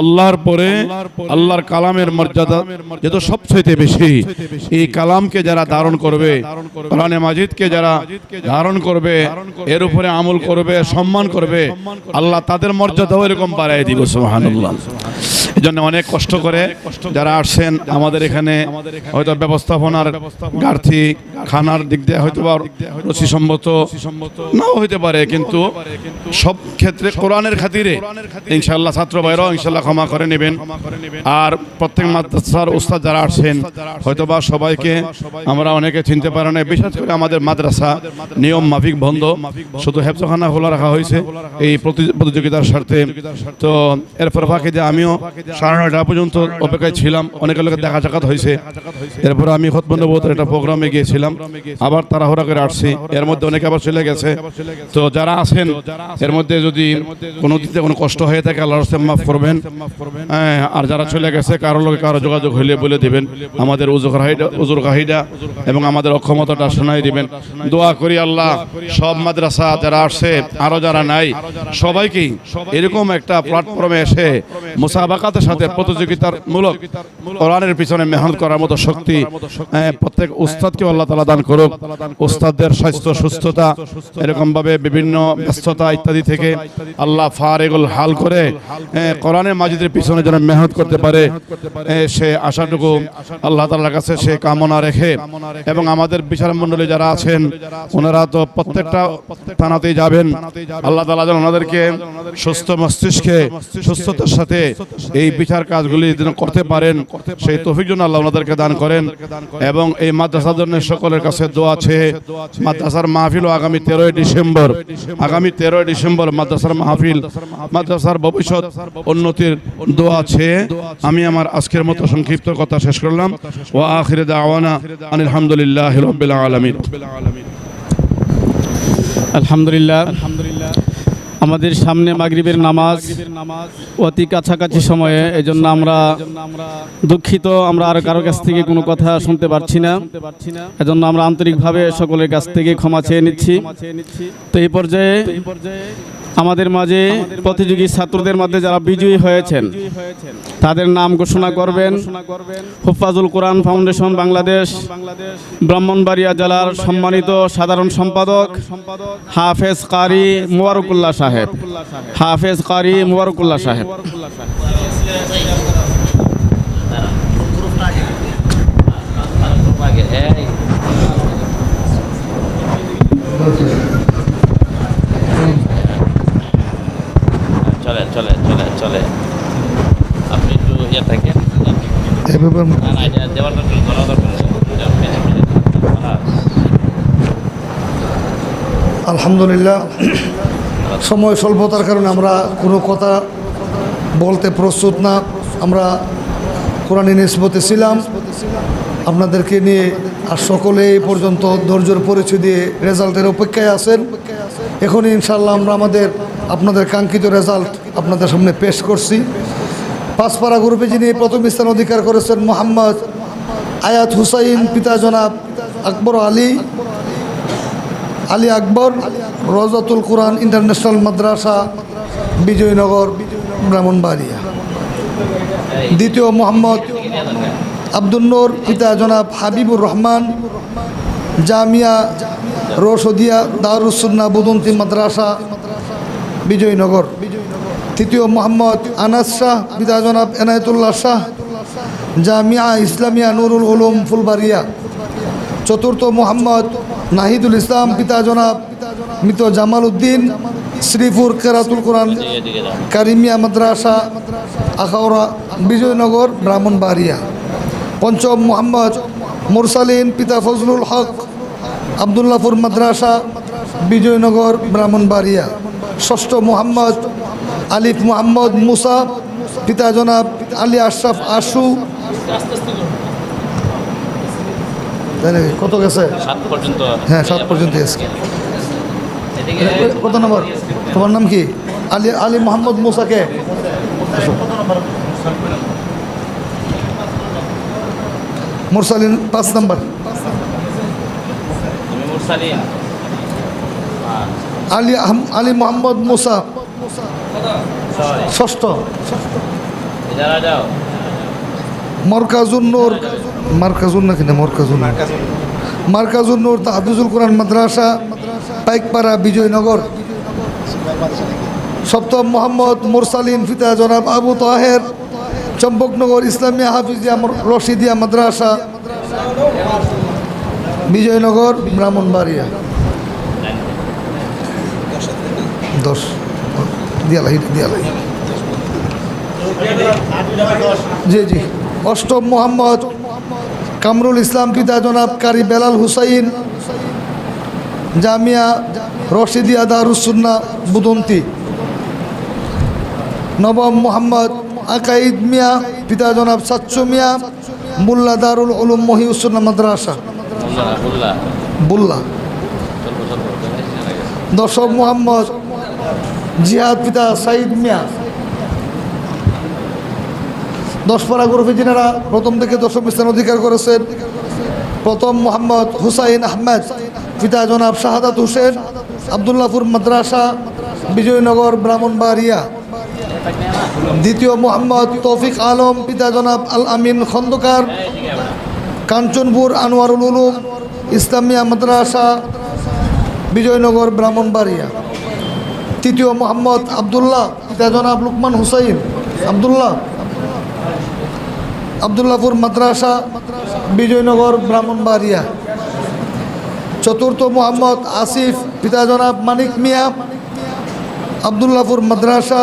আল্লাহর পরে আল্লাহর কালামের মর্যাদা যেহেতু সবচেয়ে বেশি। এই কালামকে যারা ধারণ করবে কোরআনে মাজিদকে যারা ধারণ করবে এর উপরে আমল করবে সম্মান করবে আল্লাহ তাদের মর্যাদাও এরকম বাড়াই দিব সুবহানাল্লাহ। এই জন্য অনেক কষ্ট করে যারা আসছেন আমাদের এখানে, হয়তো ব্যবস্থাপনার ঘাটতি, খানার দিক দিয়ে হয়তো বা রুচিসম্মত নাও হইতে পারে, কিন্তু সব ক্ষেত্রে কোরআনের খাতিরে ইনশাল্লাহ ছাত্র ভাইরাও ইনশাল্লাহ ক্ষমা করে নেবেন। আর প্রত্যেক মাদ্রাসার উস্তাদ যারা আসছেন, হয়তো বা সবাইকে আমরা অনেকে চিনতে পারি না বিশেষ করে আমাদের মাদ্রাসা নিয়ম মাফিক বন্ধ, শুধু হেফজখানা খোলা রাখা হয়েছে এই প্রতিযোগিতার স্বার্থে। তো এরপর ফাঁকে যে আমিও সাড়ে নয়টা পর্যন্ত অপেক্ষায় ছিলাম। অনেক লোকের দেখা সাক্ষাৎ হয়েছে। এরপর আমি খতবন্ধবতের একটা প্রোগ্রামে গিয়েছিলাম। আবার তাড়াহুড়া করে আসছি। এর মধ্যে অনেকে আবার চলে গেছে। তো যারা আছেন, এর মধ্যে যদি কোনো দিতে কোনো কষ্ট হয়ে থাকে রাস্তায় মাফ করবেন। হ্যাঁ আর যারা চলে গেছে, কারও লোকে কারও যোগাযোগ হইলে বলে দিবেন। আমাদের উজুর কাহিদা এবং আমাদের অক্ষমতাটা শোনাই দিবেন। দোয়া করি আল্লাহ, সব মাদ্রাসা যারা আসছে, আরও যারা নাই, সবাইকেই এরকম একটা প্ল্যাটফর্মে এসে মুসাবাকাতের সাথে সাথে প্রতিযোগিতার মূলক কোরআনের পিছনে মেহনত করার মতো শক্তি হ্যাঁ, প্রত্যেক উস্তাদকে আল্লাহ তালা দান করুক। উস্তাদদের স্বাস্থ্য সুস্থতা এরকম ভাবে বিভিন্ন ব্যস্ততা ইত্যাদি থেকে আল্লাহ ফারেগুল হাল করে হ্যাঁ, কোরআনের মাজিদের পিছনে যেন মেহনত করতে পারে হ্যাঁ, সে আশাটুকু আল্লাহ তালার কাছে সে কামনা রেখে এবং আমাদের বিচার মণ্ডলী যারা আছেন ওনারা তো প্রত্যেকটা থানাতেই যাবেন। আল্লাহ তালা যেন ওনাদেরকে সুস্থ মস্তিষ্কে সুস্থতার সাথে এই বিচার কাজগুলি যেন করতে পারেন, সেই তফিক জন্য আল্লাহ ওনাদেরকে দান করেন। এবং এই মাদ্রাসার জন্য সকলের কাছে দোয়া আছে। মাদ্রাসার মাহফিল আগামী তেরোই ডিসেম্বর, আগামী তেরোই ডিসেম্বর মাদ্রাসার মাহফিল, মাদ্রাসার ভবিষ্যৎ উন্নতির দোয়া আছে। আমি আমার আজকের মতো সংক্ষিপ্ত কথা শেষ করলাম। ও আখিরে দাওয়ানা আলহামদুলিল্লাহ রবিল আলমিন। আলহামদুলিল্লাহ। আমাদের সামনে মাগরিবের নামাজ অতি কাছাকাছি সময়ে এই জন্য আমরা দুঃখিত আমরা আর কারও কাছ থেকে কোনো কথা শুনতে পারছি না। এই জন্য আমরা আন্তরিকভাবে সকলের কাছ থেকে ক্ষমা চেয়ে নিচ্ছি। তো এই পর্যায়ে আমাদের মাঝে প্রতিযোগী ছাত্রদের মধ্যে যারা বিজয়ী হয়েছেন তাদের নাম ঘোষণা করবেন হুফাজুল কোরআন ফাউন্ডেশন বাংলাদেশ ব্রাহ্মণবাড়িয়া জেলার সম্মানিত সাধারণ সম্পাদক হাফেজ কারি মুবারকুল্লাহ সাহেব হাফেজ কারি মুবারকুল্লাহ সাহেব চলে চলে চলে চলে। আপনি একটু ইয়ে থাকেন দেওয়ার দরকার ধরা দরকার। আলহামদুলিল্লাহ। সময় স্বল্পতার কারণে আমরা কোনো কথা বলতে প্রস্তুত না। আমরা কোরআন নিসবতে ছিলাম। আপনাদেরকে নিয়ে আর সকলে এই পর্যন্ত ধৈর্যের পরিচয় দিয়ে রেজাল্টের অপেক্ষায় আছেন। এখন ইনশাল্লাহ আমরা আমাদের আপনাদের কাঙ্ক্ষিত রেজাল্ট আপনাদের সামনে পেশ করছি। পাঁচপাড়া গ্রুপে যিনি প্রথম স্থান অধিকার করেছেন মোহাম্মদ আয়াত হুসাইন, পিতা জনাব আকবর আলী আলী আকবর, রজাতুল কোরআন ইন্টারন্যাশনাল মাদ্রাসা, বিজয়নগর, ব্রাহ্মণবাড়িয়া। দ্বিতীয় মোহাম্মদ আব্দুল নূর, পিতা জনাব হাবিবুর রহমান, জামিয়া রশদিয়া দারুসুন্না বুদন্তি মাদ্রাসা, বিজয়নগর। তৃতীয় মোহাম্মদ আনাস শাহ পিতা জনাব এনায়তুল্লাহ শাহ, জামিয়া ইসলামিয়া নুরুল উলুম ফুলবাড়িয়া। চতুর্থ মোহাম্মদ নাহিদুল ইসলাম, পিতা জনাব মৃত জামাল উদ্দিন, শ্রীপুর কেরাতুল কোরআন, কারিমিয়া মাদ্রাসা, আখাউড়া, বিজয়নগর, ব্রাহ্মণবাড়িয়া। পঞ্চম মোহাম্মদ মুরসালিন, পিতা ফজলুল হক আবদুল্লাপুর মাদ্রাসা, বিজয়নগর, ব্রাহ্মণবাড়িয়া। ষষ্ঠ মোহাম্মদ আলিফ মোহাম্মদ মুসা পিতা জনাব আলী আশরাফ আশু। কত গেছে? হ্যাঁ সাত পর্যন্ত এদিকে কত নম্বর? তোমার নাম কি? আলী আলী মোহাম্মদ মুসাকে মুরসালিন পাঁচ নম্বর। আলী আলী মোহাম্মদ মুসা। ষষ্ঠ। যারা যাও। মরকাজুন নূর মার্কাজুন নাকি না মরকাজুন মার্কাজুন নূর তাহাফিজুল কোরআন মাদ্রাসা পাইকপাড়া বিজয়নগর। সপ্তম মোহাম্মদ মুরসালিন ফিতা জনাব আবু তাহের। চম্পকনগর ইসলামিয়া হাফিজিয়া রশিদিয়া মাদ্রাসা। বিজয়নগর ব্রাহ্মণবাড়িয়া। দশ। দিয়ালাই দিয়ালাই জি জি অষ্টম মোহাম্মদ কামরুল ইসলাম পিতা জনাব কারি বেলাল হুসাইন জামিয়া রশিদিয়া দারুসুন্না বুদন্তি নবম মোহাম্মদ আকাইদ মিয়া পিতা জনাব সাচ্চু মিয়া মুল্লা দারুল উলুম মহিউসুন্না মাদ্রাসা বললা দশম মোহাম্মদ জিহাদ পিতা সাইদ মিয়া। দশপাড়া গ্রুপে যিনারা প্রথম থেকে দশম স্থান অধিকার করেছেন, প্রথম মোহাম্মদ হুসাইন আহমেদ, পিতা জনাব শাহাদাত হোসেন আবদুল্লাপুর মাদ্রাসা, বিজয়নগর ব্রাহ্মণবাড়িয়া। দ্বিতীয় মোহাম্মদ তৌফিক আলম, পিতা জনাব আল আমিন খন্দকার। কাঞ্চনপুর আনোয়ারুল উলুম, ইসলামিয়া মাদ্রাসা, বিজয়নগর ব্রাহ্মণবাড়িয়া। তৃতীয় মোহাম্মদ আবদুল্লাহ, পিতা লুকমান হুসাইন, আবদুল্লাহ। আবদুল্লাপুর মাদ্রাসা, বিজয়নগর, ব্রাহ্মণবাড়িয়া। চতুর্থ মোহাম্মদ আসিফ, পিতা জনাব মানিক মিয়া। আবদুল্লাপুর মাদ্রাসা,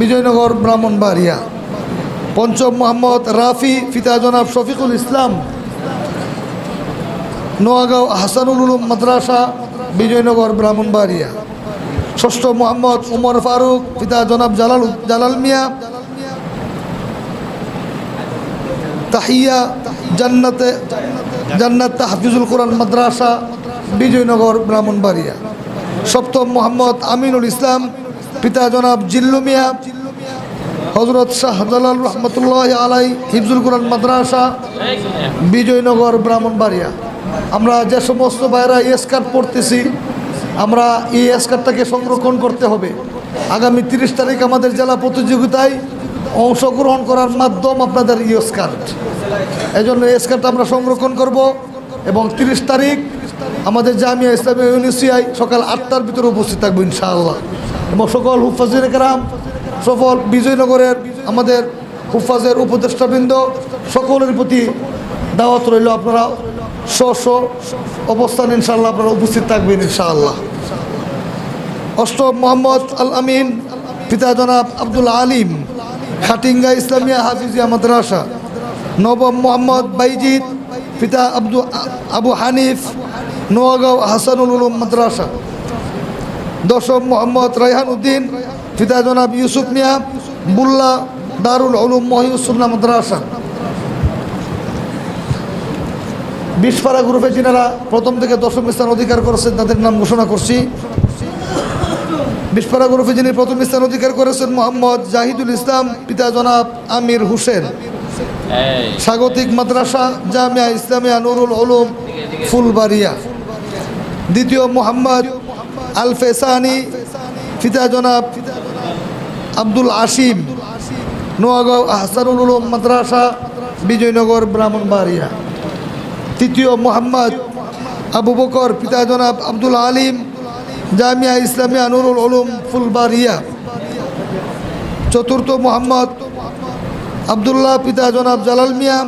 বিজয়নগর, ব্রাহ্মণবাড়িয়া। পঞ্চম মোহাম্মদ রাফি, পিতা জনাব শফিকুল ইসলাম। নোয়াগাঁও হাসানুল উলুম মাদ্রাসা, বিজয়নগর, ব্রাহ্মণবাড়িয়া। ষষ্ঠ মোহাম্মদ উমর ফারুক, পিতা জনাব জালাল জালাল মিয়া। তাহিয়া জান্নাতে, জান্নাত তাহফিজুল কোরআন মাদ্রাসা, বিজয়নগর, ব্রাহ্মণবাড়িয়া। সপ্তম মোহাম্মদ আমিনুল ইসলাম, পিতা জনাব জিল্লু মিয়া। হজরত শাহ জালাল রহমতুল্লাহ আলাই হিফজুল কোরআন মাদ্রাসা, বিজয়নগর, ব্রাহ্মণবাড়িয়া। আমরা যে সমস্ত ভাইরা এস কার্ড পড়তেছি আমরা এই এস কার্ডটাকে সংরক্ষণ করতে হবে। আগামী তিরিশ তারিখ আমাদের জেলা প্রতিযোগিতায় অংশগ্রহণ করার মাধ্যম আপনাদের ইএস কার্ড এই জন্য এস কার্ডটা আমরা সংরক্ষণ করব এবং তিরিশ তারিখ আমাদের জামিয়া ইসলামী ইউনিসিআই সকাল আটটার ভিতরে উপস্থিত থাকব ইনশাআল্লাহ। এবং সকল হুফাজির কেরাম, সফল বিজয়নগরের আমাদের হুফাজের উপদেষ্টাবৃন্দ, সকলের প্রতি দাওয়াত রইল আপনারা। স্ব অবস্থান ইনশাল্লাহ আপনারা উপস্থিত থাকবেন ইনশাআল্লাহ। অষ্টম মোহাম্মদ আল আমিন, পিতা জনাব আব্দুল আলিম, খাটিঙ্গা ইসলামিয়া হাফিজিয়া মাদ্রাসা। নবম মোহাম্মদ বাইজিদ, পিতা আব্দু, আবু হানিফ নোয়াগাঁও হাসানুল উলুম মাদ্রাসা। দশম মোহাম্মদ রাইহান উদ্দিন, পিতা জনাব ইউসুফ মিয়া, বুল্লা দারুল উলুম মহিউসুল্লাহ মাদ্রাসা। বিশপাড়া গ্রুপে যিনারা প্রথম থেকে দশম স্থান অধিকার করেছেন, তাদের নাম ঘোষণা করছি। বিশপাড়া গ্রুপে যিনি প্রথম স্থান অধিকার করেছেন, মোহাম্মদ জাহিদুল ইসলাম, পিতা জনাব আমির হোসেন। স্বাগতিক মাদ্রাসা জামিয়া ইসলামিয়া নুরুল উলুম, ফুলবাড়িয়া। দ্বিতীয় মোহাম্মদ আল ফেসানি পিতা জনাব আব্দুল আসিম। নোয়াগাঁও আহসানুল উলুম মাদ্রাসা, বিজয়নগর, ব্রাহ্মণবাড়িয়া। তৃতীয় মোহাম্মদ আবু বকর, পিতা জনাব আব্দুল আলিম, জামিয়া ইসলামিয়া নুরুল উলুম ফুলবাড়িয়া চতুর্থ মোহাম্মদ আবদুল্লাহ, পিতা জনাব জালাল মিয়া,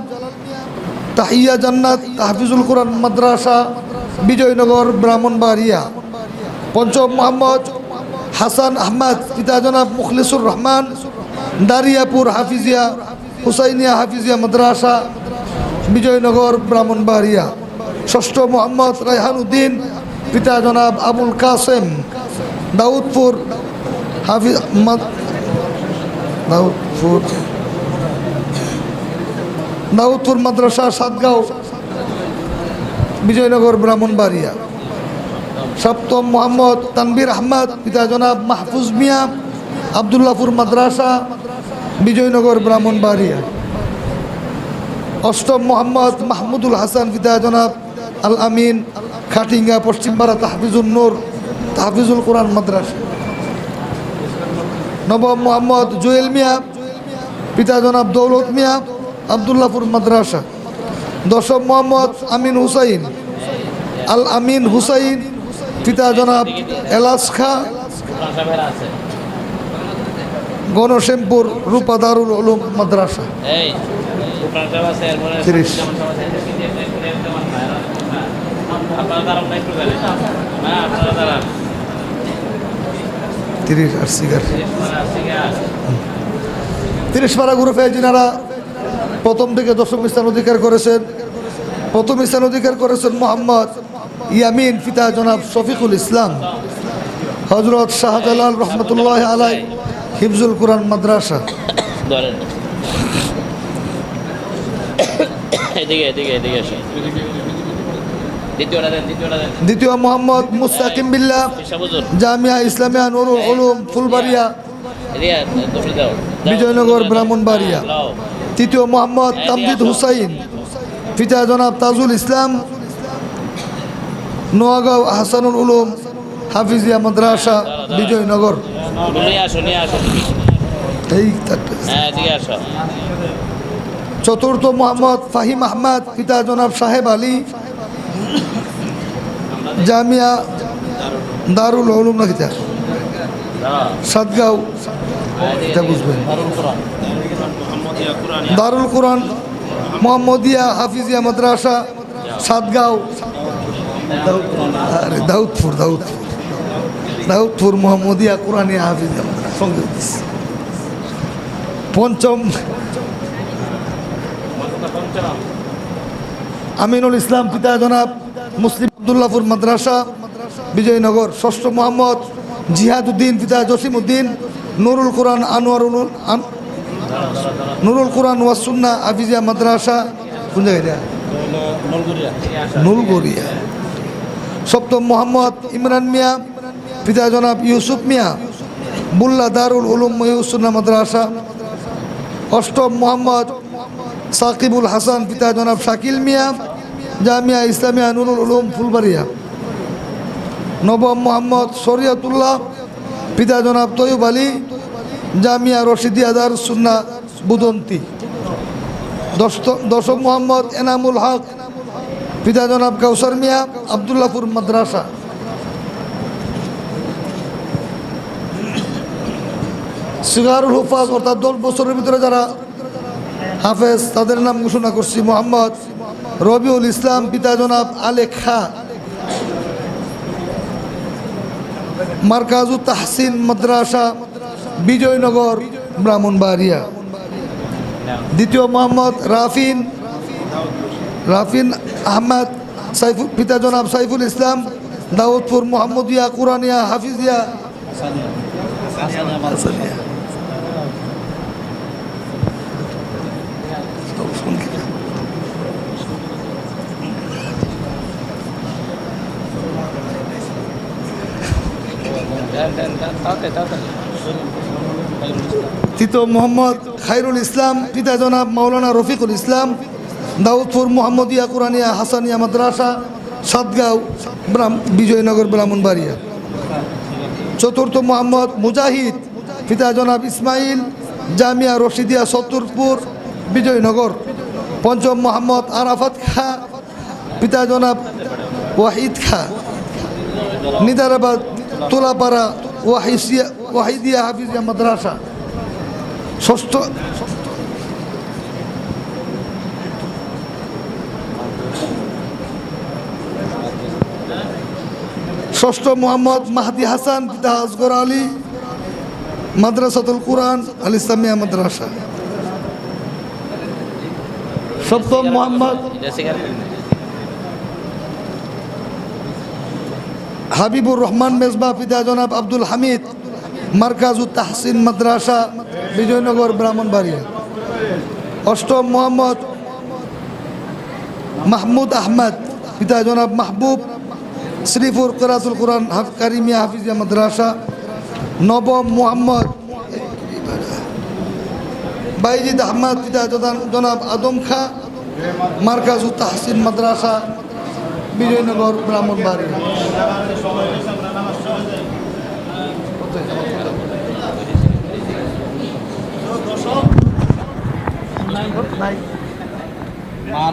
তাহিয়া জান্নাত হাফিজুল কোরআন মাদ্রাসা, বিজয়নগর, ব্রাহ্মণবাড়িয়া। পঞ্চম মোহাম্মদ হাসান আহমদ, পিতা জনাব মুখলিসুর রহমান, দারিয়াপুর হাফিজিয়া, হুসাইনিয়া হাফিজিয়া মাদ্রাসা বিজয়নগর ব্রাহ্মণবাড়িয়া। ষষ্ঠ মোহাম্মদ রায়হান উদ্দিন পিতা জনাব আবুল কাসেম, দাউদপুর হাফিজ দাউদপুর দাউদপুর মাদ্রাসা সাতগাঁও, বিজয়নগর ব্রাহ্মণবাড়িয়া। সপ্তম মোহাম্মদ তানবির আহমদ, পিতা জনাব মাহফুজ মিয়া আবদুল্লাপুর মাদ্রাসা, বিজয়নগর ব্রাহ্মণবাড়িয়া। অষ্টম মোহাম্মদ মাহমুদুল হাসান পিতা জনাব আল আমিন, খাটিঙ্গা পশ্চিমপাড়া তাহফিজুল নূর, তাহফিজুল কোরআন মাদ্রাসা। নবম মোহাম্মদ জুয়েল মিয়া, পিতা জনাব দৌলত মিয়া, আবদুল্লাপুর মাদ্রাসা। দশম মোহাম্মদ আমিন হুসাইন, আল আমিন হুসাইন, পিতা জনাব এলাস খা। সাহেবের আছে রূপা দারুল উলুম মাদ্রাসা। তিরিশ। পারা গ্রুপে যিনারা প্রথম থেকে দশম স্থান অধিকার করেছেন। প্রথম স্থান অধিকার করেছেন মোহাম্মদ ইয়ামিন পিতা জনাব শফিকুল ইসলাম। হজরত শাহজালাল রহমতুল্লাহ আলাই হিফজুল কোরআন মাদ্রাসা। এদিকে এদিকে এদিকে আসেন। দ্বিতীয় মোহাম্মদ মুস্তাকিম বুঝুন জামিয়া ইসলামিয়া নুরুল উলুম ফুলবাড়িয়া। বিজয়নগর ব্রাহ্মণবাড়িয়া। তৃতীয় মোহাম্মদ তামজিদ হুসাইন পিতা জনাব তাজুল ইসলাম নোয়াগাঁও হাসানুল উলুম হাফিজিয়া মাদ্রাসা বিজয়নগর। এই চারটে। হ্যাঁ এদিকে আসো চতুর্থ মোহাম্মদ ফাহিম আহমদ, পিতা জনাব সাহেব আলী, জামিয়া দারুল উলুম নাকি তা? সাতগাঁও বুঝবেন। দারুল কোরআন। মোহাম্মদিয়া হাফিজিয়া মাদ্রাসা, সাতগাঁও আরে দাউদপুর দাউদপুর দাউদপুর মোহাম্মদিয়া কোরআনিয়া হাফিজিয়া মাদ্রাসা পঞ্চম আমিনুল ইসলাম পিতা জনাব, মুসলিম আবদুল্লাপুর মাদ্রাসা, বিজয়নগর, ষষ্ঠ মোহাম্মদ, জিহাদুদ্দিন পিতা জসিম উদ্দিন নুরুল কোরআন আনোয়ারুল আন- নুরুল কোরআন ওয়াসুন্না আফিজিয়া মাদ্রাসা, কোন জায়গায়? নুলগড়িয়া। সপ্তম মোহাম্মদ ইমরান মিয়া, পিতা জনাব ইউসুফ মিয়া বুল্লা দারুল উলুম মহিউসুন্না মাদ্রাসা। অষ্টম মোহাম্মদ সাকিবুল হাসান পিতা জনাব শাকিল মিয়া, জামিয়া ইসলামিয়া নুরুল উলুম ফুলবাড়িয়া। নবম মোহাম্মদ শরিয়তুল্লাহ পিতা জনাব তৈব আলী, জামিয়া রশিদিয়া দার সুন্না বুদন্তি। দশম মোহাম্মদ এনামুল হক পিতা জনাব কাউসার মিয়া, আবদুল্লাপুর মাদ্রাসা। সিগারুল হুফাজ অর্থাৎ দশ বছরের ভিতরে যারা হাফেজ, তাদের নাম ঘোষণা করছি মোহাম্মদ রবিউল ইসলাম, পিতা জনাব আলে খা। মার্কাজু তাহসিন মাদ্রাসা, বিজয়নগর, ব্রাহ্মণবাড়িয়া। দ্বিতীয় মোহাম্মদ রাফিন রাফিন আহমদ সাইফুল পিতা জনাব সাইফুল ইসলাম, দাউদপুর মোহাম্মদিয়া কুরানিয়া হাফিজিয়া হাসানিয়া। দেন, দেন, দেন, তাড়াতাড়ি, তাড়াতাড়ি। তৃতীয় মোহাম্মদ খাইরুল ইসলাম, পিতা জনাব মাওলানা রফিকুল ইসলাম, দাউদপুর মোহাম্মদিয়া কুরানিয়া হাসানিয়া মাদ্রাসা, সাতগাঁও বিজয়নগর ব্রাহ্মণবাড়িয়া। চতুর্থ মোহাম্মদ মুজাহিদ, পিতা জনাব ইসমাইল, জামিয়া রশিদিয়া সত্তরপুর, বিজয়নগর। পঞ্চম মোহাম্মদ আরাফাত খা, পিতা জনাব ওয়াহিদ খা। নিদারাবাদ তোলাপাড়া ওয়াহিসিয়া, ওয়াহিদিয়া হাফিজিয়া মাদ্রাসা। ষষ্ঠ ষষ্ঠ মোহাম্মদ মাহাদি হাসান, পিতা আসগর আলী, মাদ্রাসাতুল কোরআন, আল ইসলামিয়া মাদ্রাসা। সপ্তম মোহাম্মদ এটা সিগারেট। হাবিবুর রহমান মেজবা পিতা জনাব আব্দুল হামিদ মার্কাজুত তাহসিন মাদ্রাসা বিজয়নগর ব্রাহ্মণবাড়িয়া অষ্টম মোহাম্মদ মাহমুদ আহমদ পিতা জনাব মাহবুব শ্রীপুর করাতুল কোরআন হাফ কারিমিয়া হাফিজিয়া মাদ্রাসা নবম মোহাম্মদ বাইজিদ আহমদ পিতা জনাব- জনাব আদম খা মার্কাজুত তাহসিন মাদ্রাসা বিজয়নগর ব্রাহ্মণবাড়ি আর